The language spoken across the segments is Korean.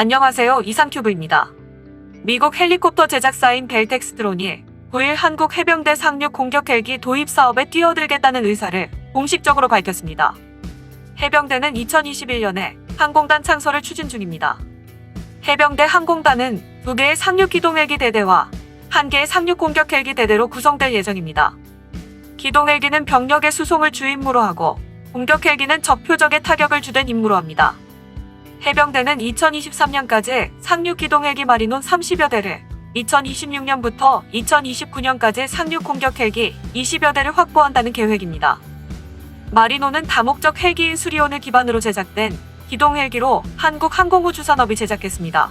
안녕하세요. 이상큐브입니다. 미국 헬리콥터 제작사인 벨텍스트론이 9일 한국 해병대 상륙 공격 헬기 도입 사업에 뛰어들겠다는 의사를 공식적으로 밝혔습니다. 해병대는 2021년에 항공단 창설을 추진 중입니다. 해병대 항공단은 두 개의 상륙 기동 헬기 대대와 한 개의 상륙 공격 헬기 대대로 구성될 예정입니다. 기동 헬기는 병력의 수송을 주 임무로 하고 공격 헬기는 적 표적의 타격을 주된 임무로 합니다. 해병대는 2023년까지 상륙 기동 헬기 마리논 30여 대를 2026년부터 2029년까지 상륙 공격 헬기 20여 대를 확보한다는 계획입니다. 마리노는 다목적 헬기인 수리온을 기반으로 제작된 기동 헬기로 한국 항공우주산업이 제작했습니다.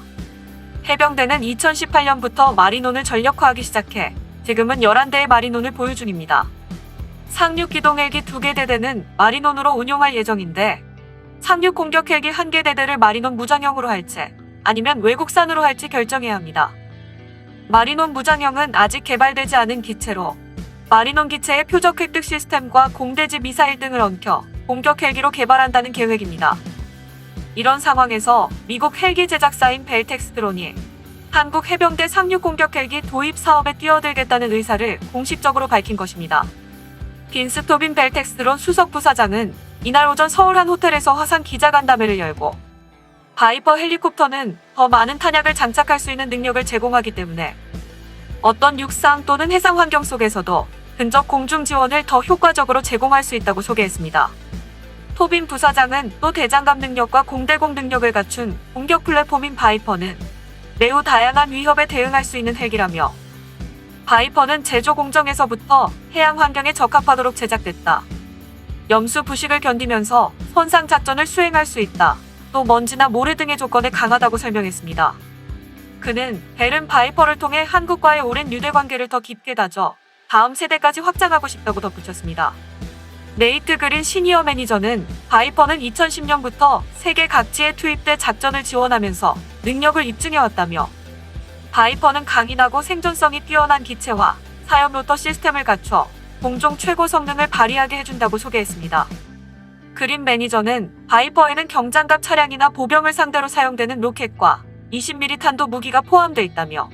해병대는 2018년부터 마리논을 전력화하기 시작해 지금은 11대의 마리논을 보유 중입니다. 상륙 기동 헬기 2개 대대는 마리논으로 운용할 예정인데 상륙 공격 헬기 1개 대대를 마리논 무장형으로 할지 아니면 외국산으로 할지 결정해야 합니다. 마리논 무장형은 아직 개발되지 않은 기체로 마리논 기체의 표적 획득 시스템과 공대지 미사일 등을 얹혀 공격 헬기로 개발한다는 계획입니다. 이런 상황에서 미국 헬기 제작사인 벨텍스트론이 한국 해병대 상륙 공격 헬기 도입 사업에 뛰어들겠다는 의사를 공식적으로 밝힌 것입니다. 빈스토빈 벨텍스트론 수석 부사장은 이날 오전 서울 한 호텔에서 화상 기자간담회를 열고 바이퍼 헬리콥터는 더 많은 탄약을 장착할 수 있는 능력을 제공하기 때문에 어떤 육상 또는 해상 환경 속에서도 근접 공중 지원을 더 효과적으로 제공할 수 있다고 소개했습니다. 토빈 부사장은 또 대장감 능력과 공대공 능력을 갖춘 공격 플랫폼인 바이퍼는 매우 다양한 위협에 대응할 수 있는 핵이라며 바이퍼는 제조 공정에서부터 해양 환경에 적합하도록 제작됐다. 염수 부식을 견디면서 선상 작전을 수행할 수 있다. 또 먼지나 모래 등의 조건에 강하다고 설명했습니다. 그는 벨은 바이퍼를 통해 한국과의 오랜 유대 관계를 더 깊게 다져 다음 세대까지 확장하고 싶다고 덧붙였습니다. 네이트 그린 시니어 매니저는 바이퍼는 2010년부터 세계 각지에 투입돼 작전을 지원하면서 능력을 입증해왔다며 바이퍼는 강인하고 생존성이 뛰어난 기체와 사염 로터 시스템을 갖춰 공종 최고 성능을 발휘하게 해준다고 소개했습니다. 그린 매니저는 바이퍼에는 경장갑 차량이나 보병을 상대로 사용되는 로켓과 20mm 탄도 무기가 포함되어 있다며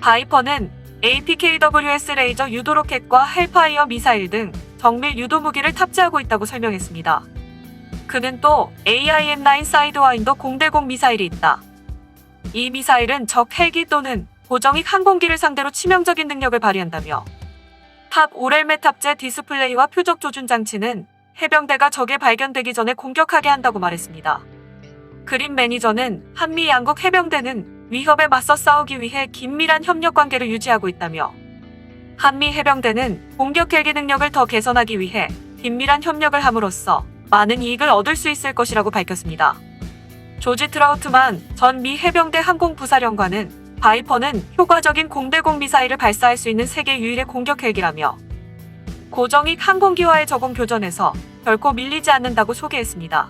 바이퍼는 APKWS 레이저 유도 로켓과 헬파이어 미사일 등 정밀 유도 무기를 탑재하고 있다고 설명했습니다. 그는 또 AIM-9 사이드와인더 공대공 미사일이 있다. 이 미사일은 적 헬기 또는 고정익 항공기를 상대로 치명적인 능력을 발휘한다며 탑 오렐메 탑재 디스플레이와 표적 조준 장치는 해병대가 적에 발견되기 전에 공격하게 한다고 말했습니다. 그린 매니저는 한미 양국 해병대는 위협에 맞서 싸우기 위해 긴밀한 협력 관계를 유지하고 있다며 한미 해병대는 공격 헬기 능력을 더 개선하기 위해 긴밀한 협력을 함으로써 많은 이익을 얻을 수 있을 것이라고 밝혔습니다. 조지 트라우트만 전 미 해병대 항공부사령관은 바이퍼는 효과적인 공대공 미사일을 발사할 수 있는 세계 유일의 공격 헬기라며 고정익 항공기와의 적응 교전에서 결코 밀리지 않는다고 소개했습니다.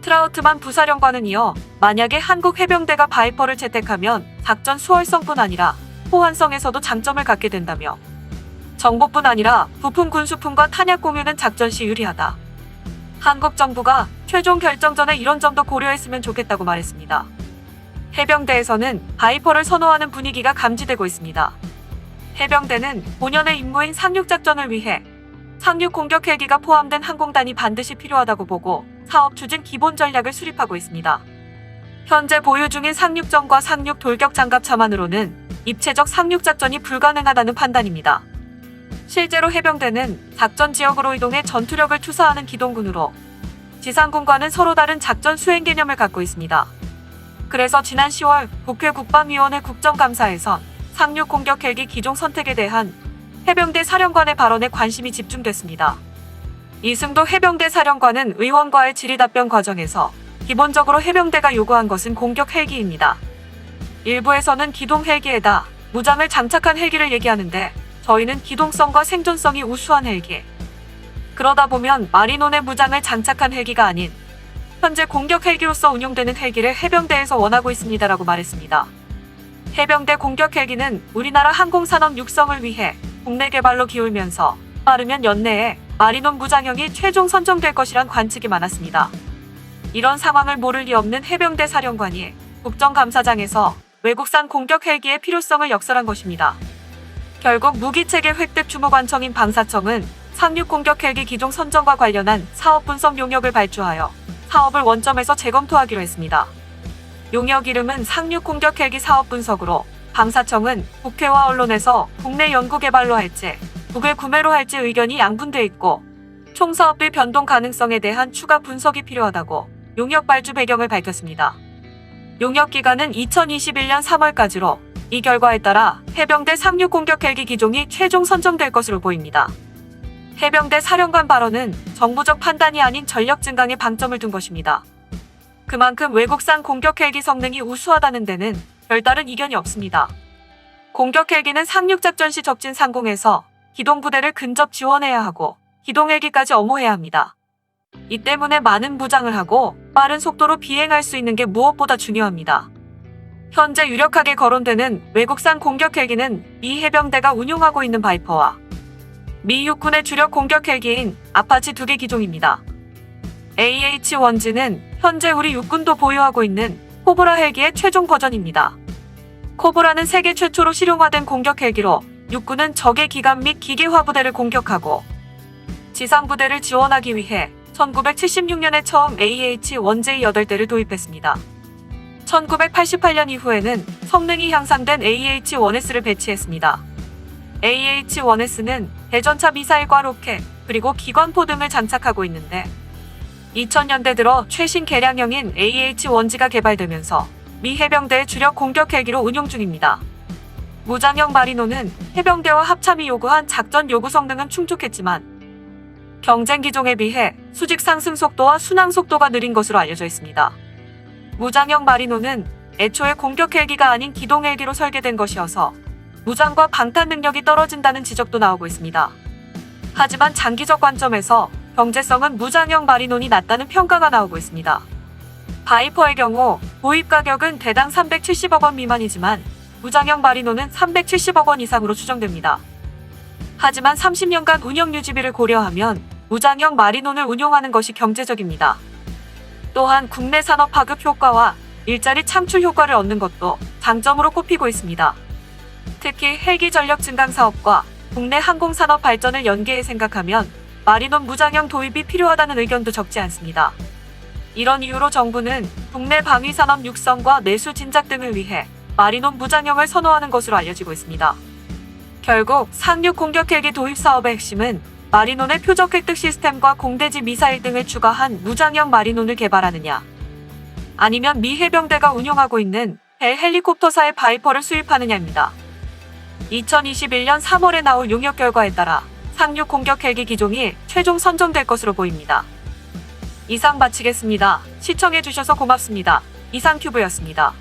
트라우트만 부사령관은 이어 만약에 한국 해병대가 바이퍼를 채택하면 작전 수월성뿐 아니라 호환성에서도 장점을 갖게 된다며 정보뿐 아니라 부품 군수품과 탄약 공유는 작전 시 유리하다. 한국 정부가 최종 결정 전에 이런 점도 고려했으면 좋겠다고 말했습니다. 해병대에서는 바이퍼를 선호하는 분위기가 감지되고 있습니다. 해병대는 본연의 임무인 상륙작전을 위해 상륙 공격 헬기가 포함된 항공단이 반드시 필요하다고 보고 사업 추진 기본 전략을 수립하고 있습니다. 현재 보유 중인 상륙정과 상륙 돌격 장갑 차만으로는 입체적 상륙 작전이 불가능하다는 판단입니다. 실제로 해병대는 작전 지역으로 이동해 전투력을 투사하는 기동군으로 지상군과는 서로 다른 작전 수행 개념을 갖고 있습니다. 그래서 지난 10월 국회 국방위원회 국정감사에선 상륙 공격 헬기 기종 선택에 대한 해병대 사령관의 발언에 관심이 집중됐습니다. 이승도 해병대 사령관은 의원과의 질의 답변 과정에서 기본적으로 해병대가 요구한 것은 공격 헬기입니다. 일부에서는 기동 헬기에다 무장을 장착한 헬기를 얘기하는데 저희는 기동성과 생존성이 우수한 헬기. 그러다 보면 마리논의 무장을 장착한 헬기가 아닌 현재 공격 헬기로서 운용되는 헬기를 해병대에서 원하고 있습니다라고 말했습니다. 해병대 공격 헬기는 우리나라 항공산업 육성을 위해 국내 개발로 기울면서 빠르면 연내에 마리논 무장형이 최종 선정될 것이란 관측이 많았습니다. 이런 상황을 모를 리 없는 해병대 사령관이 국정감사장에서 외국산 공격 헬기의 필요성을 역설한 것입니다. 결국 무기체계 획득 주무관청인 방사청은 상륙 공격 헬기 기종 선정과 관련한 사업 분석 용역을 발주하여 사업을 원점에서 재검토하기로 했습니다. 용역 이름은 상륙 공격 헬기 사업 분석으로 방사청은 국회와 언론에서 국내 연구 개발로 할지 국외 구매로 할지 의견이 양분돼 있고 총 사업비 변동 가능성에 대한 추가 분석이 필요하다고 용역 발주 배경을 밝혔습니다. 용역 기간은 2021년 3월까지로 이 결과에 따라 해병대 상륙 공격 헬기 기종이 최종 선정될 것으로 보입니다. 해병대 사령관 발언은 정부적 판단이 아닌 전력 증강에 방점을 둔 것입니다. 그만큼 외국산 공격 헬기 성능이 우수하다는 데는 별다른 이견이 없습니다. 공격 헬기는 상륙 작전 시 적진 상공에서 기동 부대를 근접 지원해야 하고 기동 헬기까지 엄호해야 합니다. 이 때문에 많은 무장을 하고 빠른 속도로 비행할 수 있는 게 무엇보다 중요합니다. 현재 유력하게 거론되는 외국산 공격 헬기는 미 해병대가 운용하고 있는 바이퍼와 미 육군의 주력 공격 헬기인 아파치 두 개 기종입니다. AH-1G는 현재 우리 육군도 보유하고 있는 코브라 헬기의 최종 버전입니다. 코브라는 세계 최초로 실용화된 공격 헬기로 육군은 적의 기관 및 기계화 부대를 공격하고 지상 부대를 지원하기 위해 1976년에 처음 AH-1J 8대를 도입했습니다. 1988년 이후에는 성능이 향상된 AH-1S를 배치했습니다. AH-1S는 대전차 미사일과 로켓, 그리고 기관포 등을 장착하고 있는데 2000년대 들어 최신 개량형인 AH-1G가 개발되면서 미 해병대의 주력 공격 헬기로 운용 중입니다. 무장형 마리노는 해병대와 합참이 요구한 작전 요구 성능은 충족했지만 경쟁 기종에 비해 수직 상승 속도와 순항 속도가 느린 것으로 알려져 있습니다. 무장형 마리노는 애초에 공격 헬기가 아닌 기동 헬기로 설계된 것이어서 무장과 방탄 능력이 떨어진다는 지적도 나오고 있습니다. 하지만 장기적 관점에서 경제성은 무장형 마리논이 낮다는 평가가 나오고 있습니다. 바이퍼의 경우 도입 가격은 대당 370억 원 미만이지만 무장형 마리논은 370억 원 이상으로 추정됩니다. 하지만 30년간 운영 유지비를 고려하면 무장형 마리논을 운용하는 것이 경제적입니다. 또한 국내 산업 파급 효과와 일자리 창출 효과를 얻는 것도 장점으로 꼽히고 있습니다. 특히 헬기 전력 증강 사업과 국내 항공 산업 발전을 연계해 생각하면 마리논 무장형 도입이 필요하다는 의견도 적지 않습니다. 이런 이유로 정부는 국내 방위 산업 육성과 내수 진작 등을 위해 마리논 무장형을 선호하는 것으로 알려지고 있습니다. 결국 상륙 공격 헬기 도입 사업의 핵심은 마리논의 표적 획득 시스템과 공대지 미사일 등을 추가한 무장형 마리논을 개발하느냐, 아니면 미 해병대가 운용하고 있는 벨 헬리콥터사의 바이퍼를 수입하느냐입니다. 2021년 3월에 나올 용역 결과에 따라 상륙 공격 헬기 기종이 최종 선정될 것으로 보입니다. 이상 마치겠습니다. 시청해주셔서 고맙습니다. 이상 큐브였습니다.